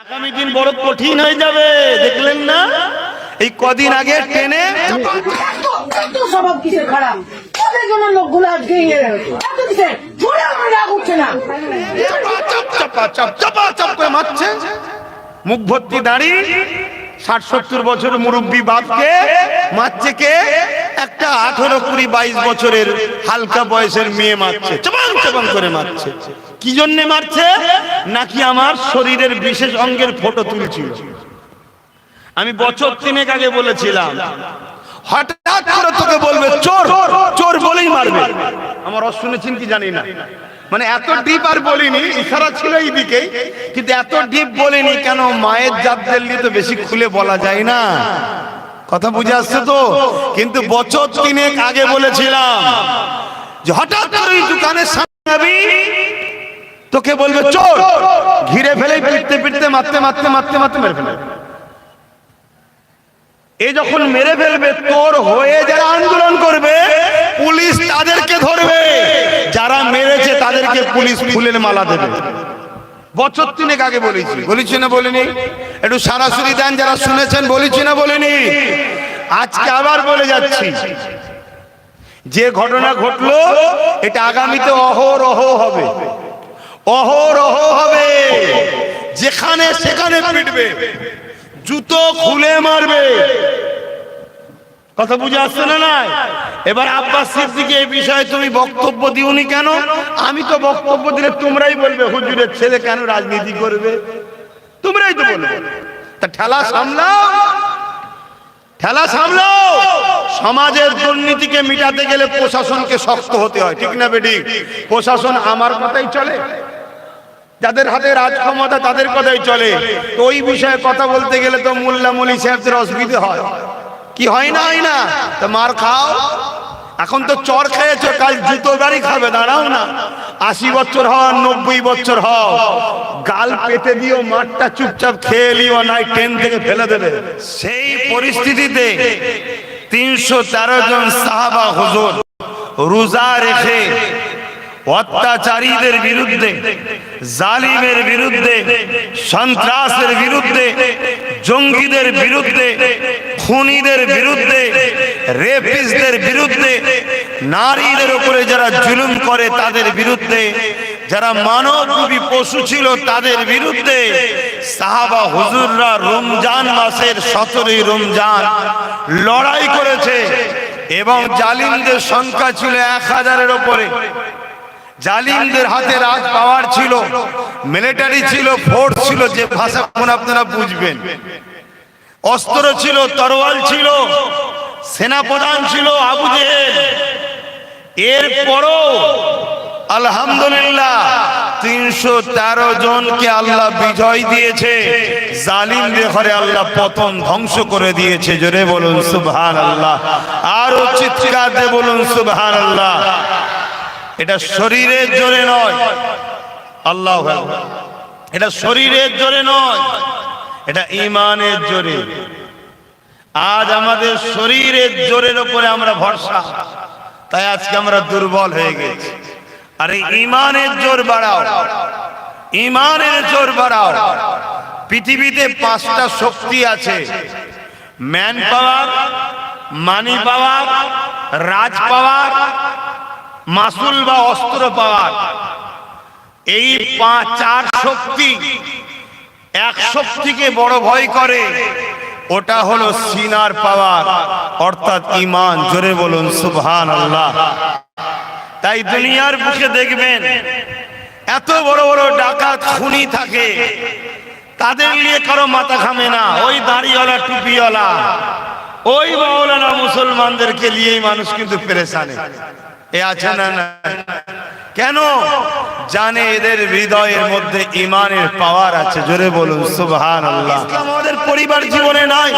আগামী দিন বড় কঠিন হয়ে যাবে দেখলেন না? এই কদিন আগে ট্রেনে স্বভাব কিসের খারাপ ওদের জন্য লোকগুলো আজকে হয়েছে এত কিসের জোরে আমার রাগ উঠছে না চাপ চাপা চাপ চাপা চাপ করে মারছে মুখ ভর্তি দাঁড়িয়ে ষাট সত্তর বছর মুরব্বী বাপকে মারছে কে একটা আঠারো কুড়ি বাইশ বছরের হালকা বয়সের মেয়ে মারছে। চাপাং চাপাং করে মারছে। কি জন্যে মারছে? নাকি আমার শরীরের বিশেষ অঙ্গের ফটো তুলছিল। আমি বছর তিনেক আগে বলেছিলাম, হঠাৎ করে তোকে বলবে, চোর চোর বলেই মারবে। আমার অস শুনেছেন কি জানি না। মানে এত ডিপ আর বলিনি, ইশারা ছিল এইদিকে কিন্তু এত ডিপ বলিনি কেন মায়ের জাতদের নিয়ে তো বেশি খুলে বলা যায় না। কথা বুঝে আসছে তো? কিন্তু বছর তিনেক আগে বলেছিলাম যে হঠাৎ করে দোকানের সামনে তোকে বলবে চোর ঘিরে ফেলে পিটতে পিটতে মারতে মারতে মারতে মারতে মেরে ফেলে এ যখন মেরে ফেলবে তোর হয়ে যারা আন্দোলন করবে পুলিশ তাদেরকে ধরবে। যারা মেরেছে তাদেরকে পুলিশ ফুলের মালা দেবে। বছর তিনেক আগে বলেছি। বলেছি না বলিনি? একটু সরাসরি দেন, যারা শুনেছেন, বলেছি না বলিনি? আজকে আবার বলে যাচ্ছি। যে ঘটনা ঘটলো, এটা আগামীতে অহরহ হবে। অহরহ হবে। যেখানে সেখানে পিটবে। জুতো খুলে মারবে। কথা বুঝে আসছে না নাই? এবার আব্বাস সিদ্দিকে, এই বিষয়ে তুমি বক্তব্য দিওনি কেন? আমি তো বক্তব্য দিলে তোমরাই বলবে, হুজুরের ছেলে কেন রাজনীতি করবে? তোমরাই তো বলবে। তা ঠেলা সামলাও। ঠেলা সামলাও। সমাজের দুর্নীতিকে মিটাতে গেলে প্রশাসনকে শক্ত হতে হয়, ঠিক না বেটি প্রশাসন আমার কথাই চলে। যাদের হাতে রাজ ক্ষমতা, তাদের কথাই চলে। তো ওই বিষয়ে কথা বলতে গেলে তো মোল্লা মলি সাহেবদের অসুবিধে হয়। কি হয় না হয় না? তো মার খাও। এখন তো চর খেয়েছো, কাল জুতো বাড়ি খাবে, দাঁড়াও না। আশি বছর হও নব্বই বছর হও। গাল পেতে দিও মাঠটা চুপচাপ খেয়ে নিও, নাই ট্রেন থেকে ফেলে দেবে। সেই পরিস্থিতিতে তিনশো তেরো জন সাহাবা হুজুর রোজা রেখে অত্যাচারীদের বিরুদ্ধে, জালিমের বিরুদ্ধে, সন্ত্রাসের বিরুদ্ধে, জঙ্গিদের বিরুদ্ধে, খুনিদের বিরুদ্ধে রেপিসদের বিরুদ্ধে, নারীদের উপরে যারা জুলুম করে তাদের বিরুদ্ধে, যারা মানবরূপী পশু ছিল তাদের বিরুদ্ধে, সাহাবা হুজুররা রমজান মাসের সতেরোই রমজান লড়াই করেছে এবং জালিমদের সংখ্যা ছিল এক হাজারের ওপরে জালিমদের হাতে রাজ পাওয়ার ছিল মিলিটারি ছিল ফোর্স ছিল, যে ভাষা কোন আপনারা বুঝবেন। অস্ত্র ছিল, তরোয়াল ছিল, সেনাপ্রধান ছিল আবু জেহেল। এরপরও আলহামদুলিল্লাহ তিনশো তেরো জনকে আল্লাহ বিজয় দিয়েছে, জালিমদের ঘরে আল্লাহ পতন ধ্বংস করে দিয়েছে, জোরে বলুন সুবহান আল্লাহ আরও চিৎকার দিয়ে বলুন সুবহান আল্লাহ এটা শরীরের জোরে নয়। আল্লাহ এটা শরীরের জোরে নয়। এটা ইমানের জোরে। আজ আমাদের শরীরের জোরের উপরে আমরা ভরসা। তাই আজকে আমরা দুর্বল হয়ে গেছি। আরে ইমানের জোর বাড়াও। ইমানের জোর বাড়াও। পৃথিবীতে পাঁচটা শক্তি আছে। ম্যান পাওয়ার মানি পাওয়ার রাজ পাওয়ার মাসুল বা অস্ত্র পাওয়ার। এই পাঁচ চার শক্তি এক শক্তিকে বড় ভয় করে। ওটা হলো সিনার পাওয়ার, অর্থাৎ ইমান জোরে বলুন সুবহান আল্লাহ তাই দুনিয়ার বুকে দেখবেন, এত বড় বড় ডাকাত, খুনি থাকে। তাদের নিয়ে কারও মাথা ঘামে না। ওই দাড়িওয়ালা, টুপিওয়ালা, ওই মাওলানা মুসলমানদেরকে নিয়েই মানুষ কিন্তু পেরেশানে। এ আছে না না। কেন? জানে এদের হৃদয়ের মধ্যে ইমানের পাওয়ার আছে। জোরে বলুন সুবহান ইসলাম আমাদের পরিবার জীবনে নাই।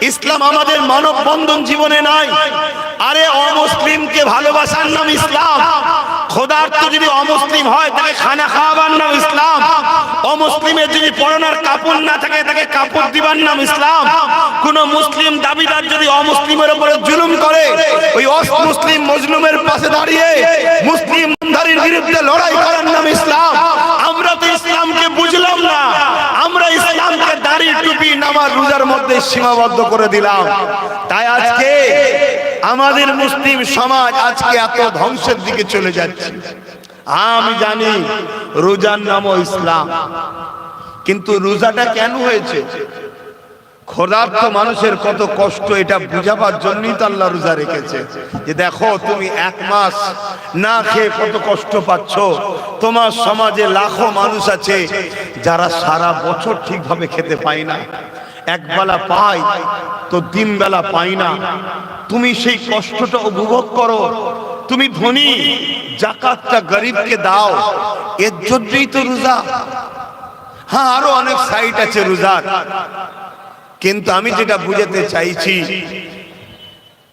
ইসলাম আমাদের মানব বন্ধন জীবনে নাই। আরে, অমুসলিমকে ভালোবাসার নাম ইসলাম। খোদার্থ যদি অমুসলিম হয়, তাকে খানা খাওয়াবার নাম ইসলাম। অমুসলিমের যদি পরনার কাপড় না থাকে, তাকে কাপড় দিবার নাম ইসলাম। কোন মুসলিম দাবিদার যদি অমুসলিমের উপরে জুলুম ওই মুসলিম মজলুমের পাশে দাঁড়িয়ে মুসলিম ধারীর বিরুদ্ধে লড়াই করার নাম ইসলাম। আমরা তো ইসলামকে বুঝলাম না। আমরা ইসলামকে দাড়ি টুপি নামাজ রোজার মধ্যে সীমাবদ্ধ করে দিলাম। তাই আজকে আমাদের মুসলিম সমাজ আজকে এত ধ্বংসের দিকে চলে যাচ্ছে। আমি জানি রোজার নামও ইসলাম। কিন্তু রোজাটা কেন হয়েছে? ক্ষুধার্ত মানুষের কত কষ্ট, এটা বুঝাবার জন্যই তো আল্লাহ রোজা রেখেছে। যে দেখো, তুমি এক মাস না খেয়ে কত কষ্ট পাচ্ছ। তোমার সমাজে লাখো মানুষ আছে যারা সারা বছর ঠিকভাবে খেতে পায় না। একবেলা পাই তো তিন বেলা পাই না। তুমি সেই কষ্টটা উপভোগ করো। তুমি ধনী, জাকাতটা গরিবকে দাও। এর জন্যই তো রোজা। হ্যাঁ আরও অনেক সাইট আছে রোজার। কিন্তু আমি যেটা বুঝাতে চাইছি,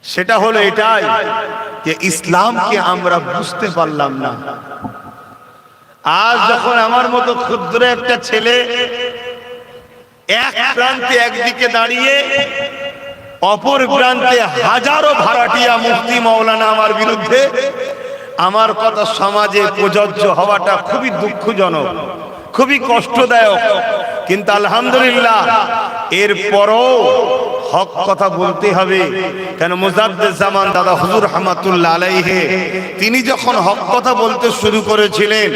সেটা হলো এটাই যে ইসলামকে আমরা বুঝতে পারলাম না। আজ যখন আমার মতো ক্ষুদ্র একটা ছেলে এক প্রান্তে একদিকে দাঁড়িয়ে, অপর প্রান্তে হাজারো ভাড়াটিয়া মুক্তি মৌলানা আমার বিরুদ্ধে আমার কথা সমাজে প্রযোজ্য হওয়াটা খুবই দুঃখজনক, খুবই কষ্টদায়ক। কিন্তু আলহামদুলিল্লাহ এরপরও হক কথা বলতে হবে। কেন জামান দাদা হুজুর রহমাতুল্লাহ আলাইহে, তিনি যখন হক কথা বলতে শুরু করেছিলেন,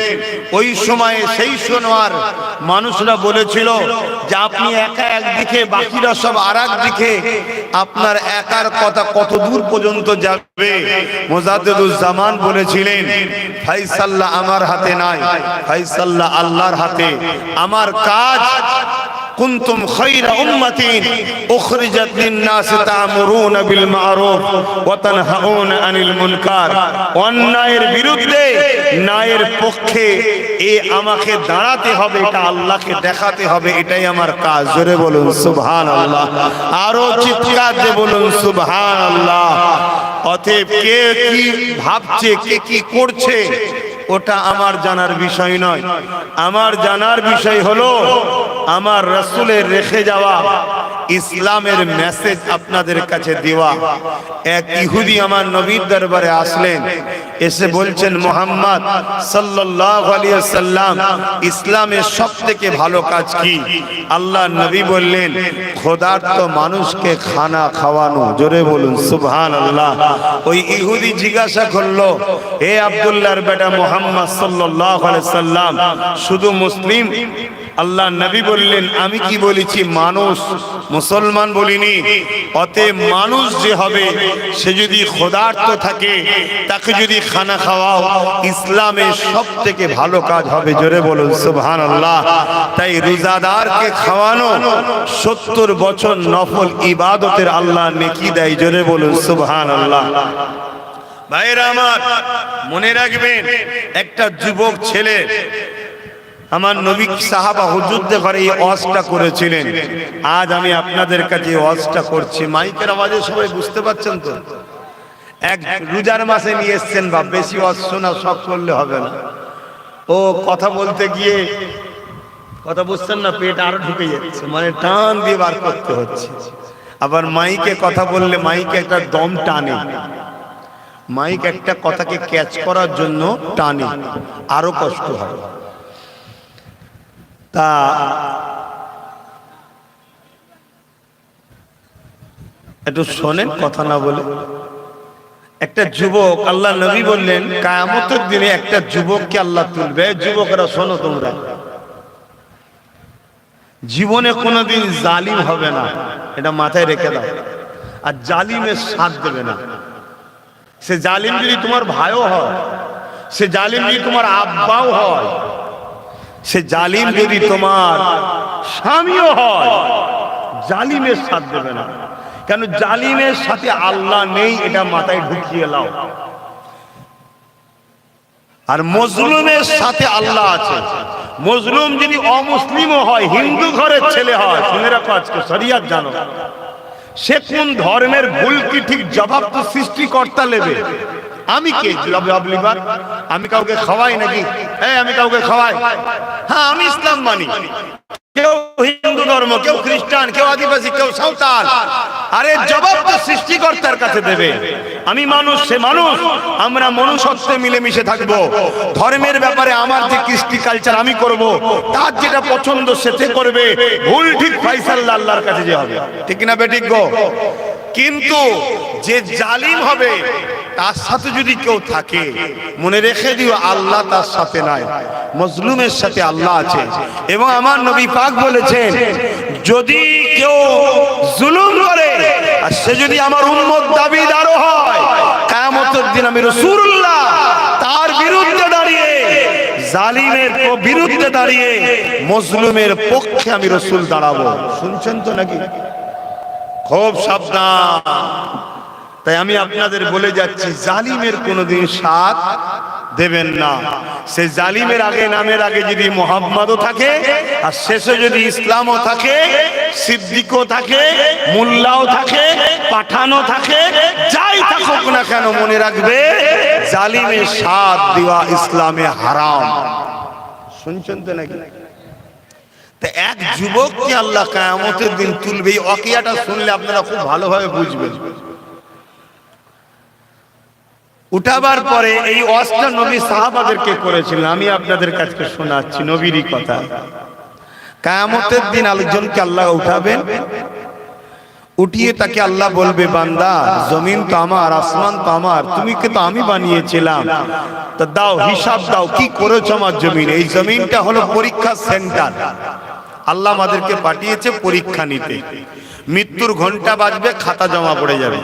ওই সময়ে সেই সোনার মানুষরা বলেছিল যে আপনি একা একদিকে, বাকিরা সব আর দিকে আপনার একার কথা কত দূর পর্যন্ত যাবে? মোজাদ্দুজ্জামান বলেছিলেন ফাইসাল্লাহ আমার হাতে নাই ফাইসাল্লাহ আল্লাহর হাতে। আমার কাজ কুনতুম খায়রা উম্মাতিন উখরিজাত লিন-নাস তা'মুরুনা বিল মা'রুফ ওয়া তানহাউনা আনিল মুনকার। অন্যায়ের বিরুদ্ধে ন্যায়ের পক্ষে এ আমাকে দাঁড়াতে হবে, এটা আল্লাহকে দেখাতে হবে, এটাই আমার কাজ। জোরে বলুন, সুবহানাল্লাহ। আরও চিৎকার দিয়ে বলুন, সুবহানাল্লাহ। অতএব কে কি ভাবছে, কে কি করছে ওটা আমার জানার বিষয় নয়। আমার জানার বিষয় হলো আমার রসুলের রেখে যাওয়া ইসলামের মেসেজ আপনাদের কাছে দেওয়া। এক ইহুদি আমার নবীর দরবারে আসলেন, এসে বলছেন, মোহাম্মদ সাল্লাম ইসলামের সব থেকে ভালো কাজ কি? আল্লাহ নবী বললেন ক্ষুধার্ত মানুষকে খানা খাওয়ানো। জোরে বলুন সুবহান আল্লাহ ওই ইহুদি জিজ্ঞাসা করল হে আব্দুল্লাহর বেটা মোহাম্মদ আলাইহি সাল্লাম শুধু মুসলিম আল্লাহ নবী বললেন, আমি কি বলেছি, মানুষ মুসলমান বলিনি, অতএব মানুষ যে হবে, সে যদি খোদার্থ থাকে, তাকে যদি খানা খাওয়াও, ইসলামের সব থেকে ভালো কাজ হবে, জোরে বলুন সুবহান আল্লাহ তাই রোজাদারকে খাওয়ানো, সত্তর বছর নফল ইবাদতের আল্লাহ নেকি দেয়, জোরে বলুন সুবহান আল্লাহ ভাইরা আমার, মনে রাখবেন, একটা যুবক ছেলে আমার নবী সাহাবা হুজুরদের ঘরে এই ওয়াজটা করেছিলেন। আজ আমি আপনাদের কাছে ওয়াজটা করছি। মাইকের আওয়াজে সবাই বুঝতে পারছেন তো? এক রোজার মাসে নিয়ে এসছেন বা বেশি ওয়াজ শোনা সব করলে হবে না। ও কথা বলতে গিয়ে, কথা বুঝছেন না, পেট আরও ঢুকে যাচ্ছে মানে টান দিয়ে বার করতে হচ্ছে। আবার মাইকে কথা বললে মাইকে একটা দম টানে। মাইক একটা কথাকে ক্যাচ করার জন্য টানে। আরও কষ্ট হয়। তা একটু শোনেন, কথা না বলে। একটা যুবক, আল্লাহ নবী বললেন, কায়ামতের দিনে একটা যুবককে আল্লাহ তুলবে। যুবকরা শোনো তোমরা। জীবনে কোনোদিন জালিম হবে না। এটা মাথায় রেখে দাও। আর জালিমের সাথ দেবে না। সে জালিম যদি তোমার ভাইও হয়, সে জালিম যদি তোমার আব্বাও হয় সে জালিম যদি তোমার স্বামীও হয়। জালিমের সাথ দেবে না। কেন জালিমের সাথে আল্লাহ নেই এটা মাথায় ঢুকিয়ে লাও। আর মজলুমের সাথে আল্লাহ আছে। মজলুম যদি অমুসলিমও হয় হিন্দু ঘরের ছেলে হয় শুনে রাখো আজকে শরিয়াত জানো। সে কোন ধর্মের ভুল কি ঠিক জবাব তো সৃষ্টিকর্তা নেবে। আমি কে? আমি কাউকে খাওয়াই নাকি? হ্যাঁ আমি কাউকে খাওয়াই। হ্যাঁ আমি ইসলাম মানি। কেউ হিন্দু ধর্ম, কেউ খ্রিস্টান, কেউ আদিবাসী, কেউ সাঁওতাল। আরে জবাব তো সৃষ্টিকর্তার কাছে দেবে। আমি মানুষ, সে মানুষ। আমরা মনুষ্যত্বে মিলেমিশে থাকব। ধর্মের ব্যাপারে আমার যে কৃষ্টি কালচার আমি করব, তার যেটা পছন্দ সেতে করবে। ভুল ঠিক ফাইসাল্লা আল্লাহর কাছে যে হবে। ঠিক না বেঠিক গো? কিন্তু যে জালিম হবে, তার সাথে যদি কেউ থাকে, মনে রেখে দিও, আল্লাহ তার সাথে নাই। মজলুমের সাথে আল্লাহ আছে। এবং আমার নবী পাক বলেছেন, যদি কেউ জুলুম করে আর সে যদি আমার উম্মত দাবিদারও হয়, কায়ামতের দিন আমি রসুল্লাহ তার বিরুদ্ধে দাঁড়িয়ে, জালিমের বিরুদ্ধে দাঁড়িয়ে, মজলুমের পক্ষে আমি রসুল দাঁড়াবো। শুনছেন তো নাকি? খুব সাবধান। তাই আমি আপনাদের বলে যাচ্ছি, জালিমের কোনোদিন সাথ দেবেন না। সে জালিমের আগে নামের আগে যদি মোহাম্মদও থাকে, আর শেষে যদি ইসলামও থাকে, সিদ্দিকও থাকে, মোল্লাও থাকে পাঠানো থাকে, যাই থাকুক না কেন মনে রাখবে জালিমের সাথ দেওয়া ইসলামে হারাম। শুনছেন তো নাকি? এক যুবককে আল্লাহ কায়ামতের দিন তুলবে এই অকিয়াটা শুনলে আপনারা খুব ভালোভাবে বুঝবেন। উঠাবার পরে এই অস্ত্র নবী সাহাবাদেরকে করেছিলেন। আমি আপনাদের কাছে শোনাচ্ছি নবীরই কথা। কায়ামতের দিন আলোচনকে আল্লাহ উঠাবেন। উঠিয়ে তাকে আল্লাহ বলবে, বান্দা, জমিন তো আমার, আসমান তো আমার তুমি কে তো আমি বানিয়েছিলাম। তা দাও, হিসাব দাও, কি করেছ আমার জমিন? এই জমিনটা হলো পরীক্ষা সেন্টার। আল্লাহ আমাদেরকে পাঠিয়েছে পরীক্ষা নিতে। মৃত্যুর ঘণ্টা বাজবে, খাতা জমা পড়ে যাবে।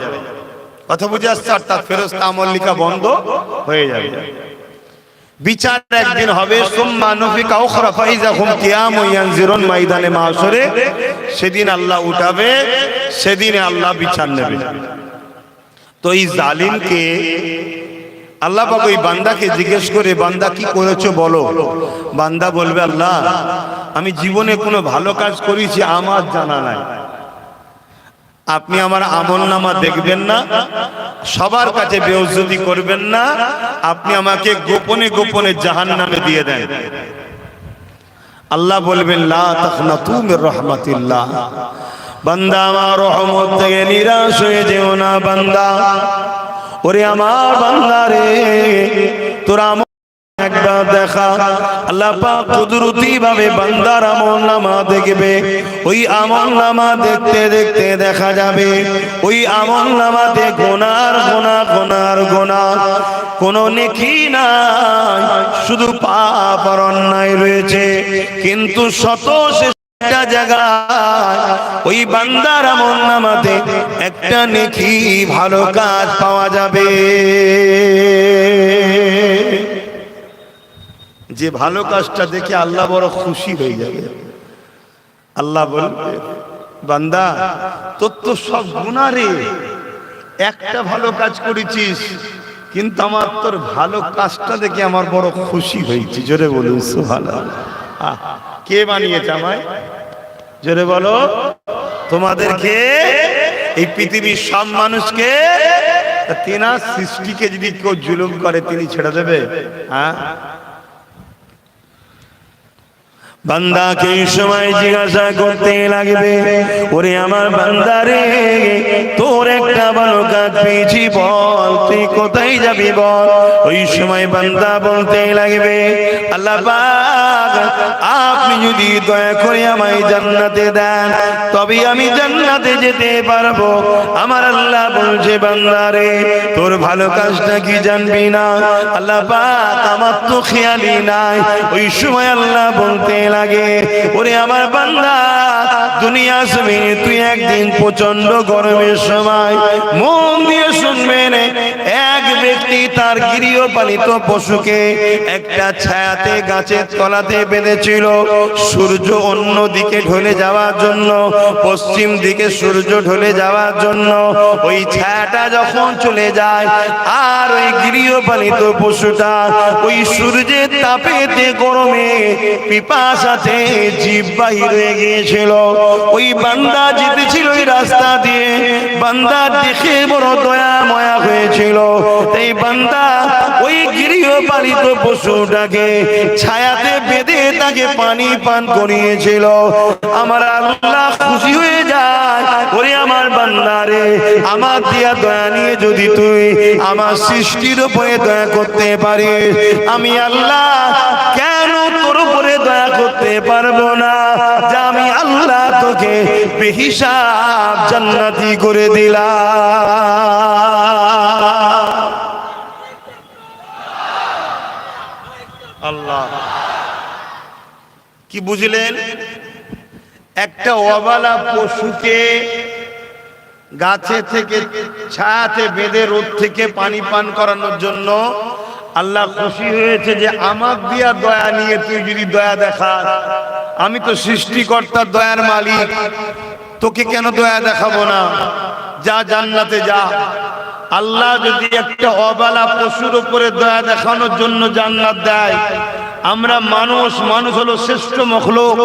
কথা বুঝে আসছে অর্থাৎ ফেরস্তা আমল্লিকা বন্ধ হয়ে যাবে। বিচার একদিন হবে ময়দানে মাশরে সেদিন আল্লাহ উঠাবে, সেদিনে আল্লাহ বিচার নেবে। তো এই জালিমকে আল্লাহ পাক ওই বান্দাকে জিজ্ঞেস করে, বান্দা কি করেছ বলো? বান্দা বলবে, আল্লাহ, আমি জীবনে কোনো ভালো কাজ করেছি, আমার জানা নাই। আপনি আমার আমল নামা দেখবেন না, সবার কাছে বেউজ্জতি করবেন না, আপনি আমাকে গোপনে গোপনে জাহান নামে দিয়ে দেন। আল্লাহ বলবেন তাখনাতু বান্দা, আমার রহমত থেকে নিরাশ হয়ে যেও না, বান্দা। ওরে আমার বান্দা রে, তোরা আমল একবার দেখা। আল্লাহ পাক কুদরতি ভাবে বান্দার আমল নামা দেখবে। ওই আমল নামা দেখতে দেখতে দেখা যাবে। ওই আমল নামাতে গোনার গোনা গোনার গোনা। কোন নেকি নাই, শুধু পাপ আর অন্যায় রয়েছে। কিন্তু শত একটা জায়গায় ওই বান্দার আমল নামাতে একটা নেকি ভালো কাজ পাওয়া যাবে। যে ভালো কাজটা দেখে আল্লাহ বড় খুশি হয়ে যাবে। আল্লাহ বলবে, বান্দা, তোর তো সব গুণা রে। একটা ভালো কাজ করেছিস, কিন্তু আমার তোর ভালো কাজটা দেখে আমার বড় খুশি হয়েছে। জোরে বলুন সুহান কে বানিয়েছে আমায়? জোরে বলো। তোমাদেরকে, এই পৃথিবীর সব মানুষকে তেনার সৃষ্টিকে যদি কেউ জুলুম করে, তিনি ছেড়ে দেবে। হ্যাঁ? বান্দাকে এই সময় জিজ্ঞাসা করতে লাগবে? ওরে আমার বান্দারে তোর একটা ভালো কাজ পেয়েছি বল তুই কোথায় যাবি বল? ওই সময় বান্দা বলতে লাগবে আল্লাহ আপনি যদি দয়া করে আমায় জান্নাতে দেন তবে আমি জান্নাতে যেতে পারব। আমার আল্লাহ বলছে বান্দারে তোর ভালো কাজটা কি জানবি না? আল্লাহ পাক আমার তো খেয়ালি নাই। ওই সময় আল্লাহ বলতে লাগে। ওরে আমার বান্দা, দুনিয়া জমিনে তুই একদিন প্রচণ্ড গরমের সময় মন দিয়ে শুনবেন এক ব্যক্তি তার গৃহপালিত পশুকে একটা ছায়াতে, গাছের তলাতে বেঁধেছিল। সূর্য অন্য দিকে ঢলে যাওয়ার জন্য, পশ্চিম দিকে সূর্য ঢলে যাওয়ার জন্য ওই ছায়াটা যখন চলে যায়, আর ওই গৃহপালিত পশুটা ওই সূর্যের তাপেতে গরমে পিপাসাতে জীব বাহির হয়ে গিয়েছিল। ওই বান্দা যেতেছিল ওই রাস্তা দিয়ে। বান্দা দেখে বড় দয়া ময়া হয়েছিল। এই বান্দা ওই গৃহপালিত পশুটাকে ছায়াতে বেঁধে তাকে পানি পান করিয়েছিল। আমার আল্লাহ খুশি হয়ে যায় ওরে আমার বান্দা রে, আমার দিয়া দয়া নিয়ে যদি তুই আমার সৃষ্টির উপরে দয়া করতে পারিস, আমি আল্লাহ কেন তোর উপরে দয়া করতে পারব না? যে আমি আল্লাহ তোকে বেহিসাব জান্নাতি করে আল্লাহ। কি বুঝলেন? একটা অবালা পশুকে গাছে থেকে ছায়াতে বেঁধে রোদ থেকে পানি পান করানোর জন্য আল্লাহ খুশি হয়েছে যে আমার দিয়া দয়া নিয়ে তুই যদি দয়া দেখা আমি তো সৃষ্টিকর্তার দয়ার মালিক। তোকে কেন দয়া দেখাবো না? যা জান্নাতে যা। আল্লাহ যদি একটা অবালা পশুর উপরে দয়া দেখানোর জন্য জান্নাত দেয়, আমরা মানুষ মানুষ হলো শ্রেষ্ঠ মখলুক।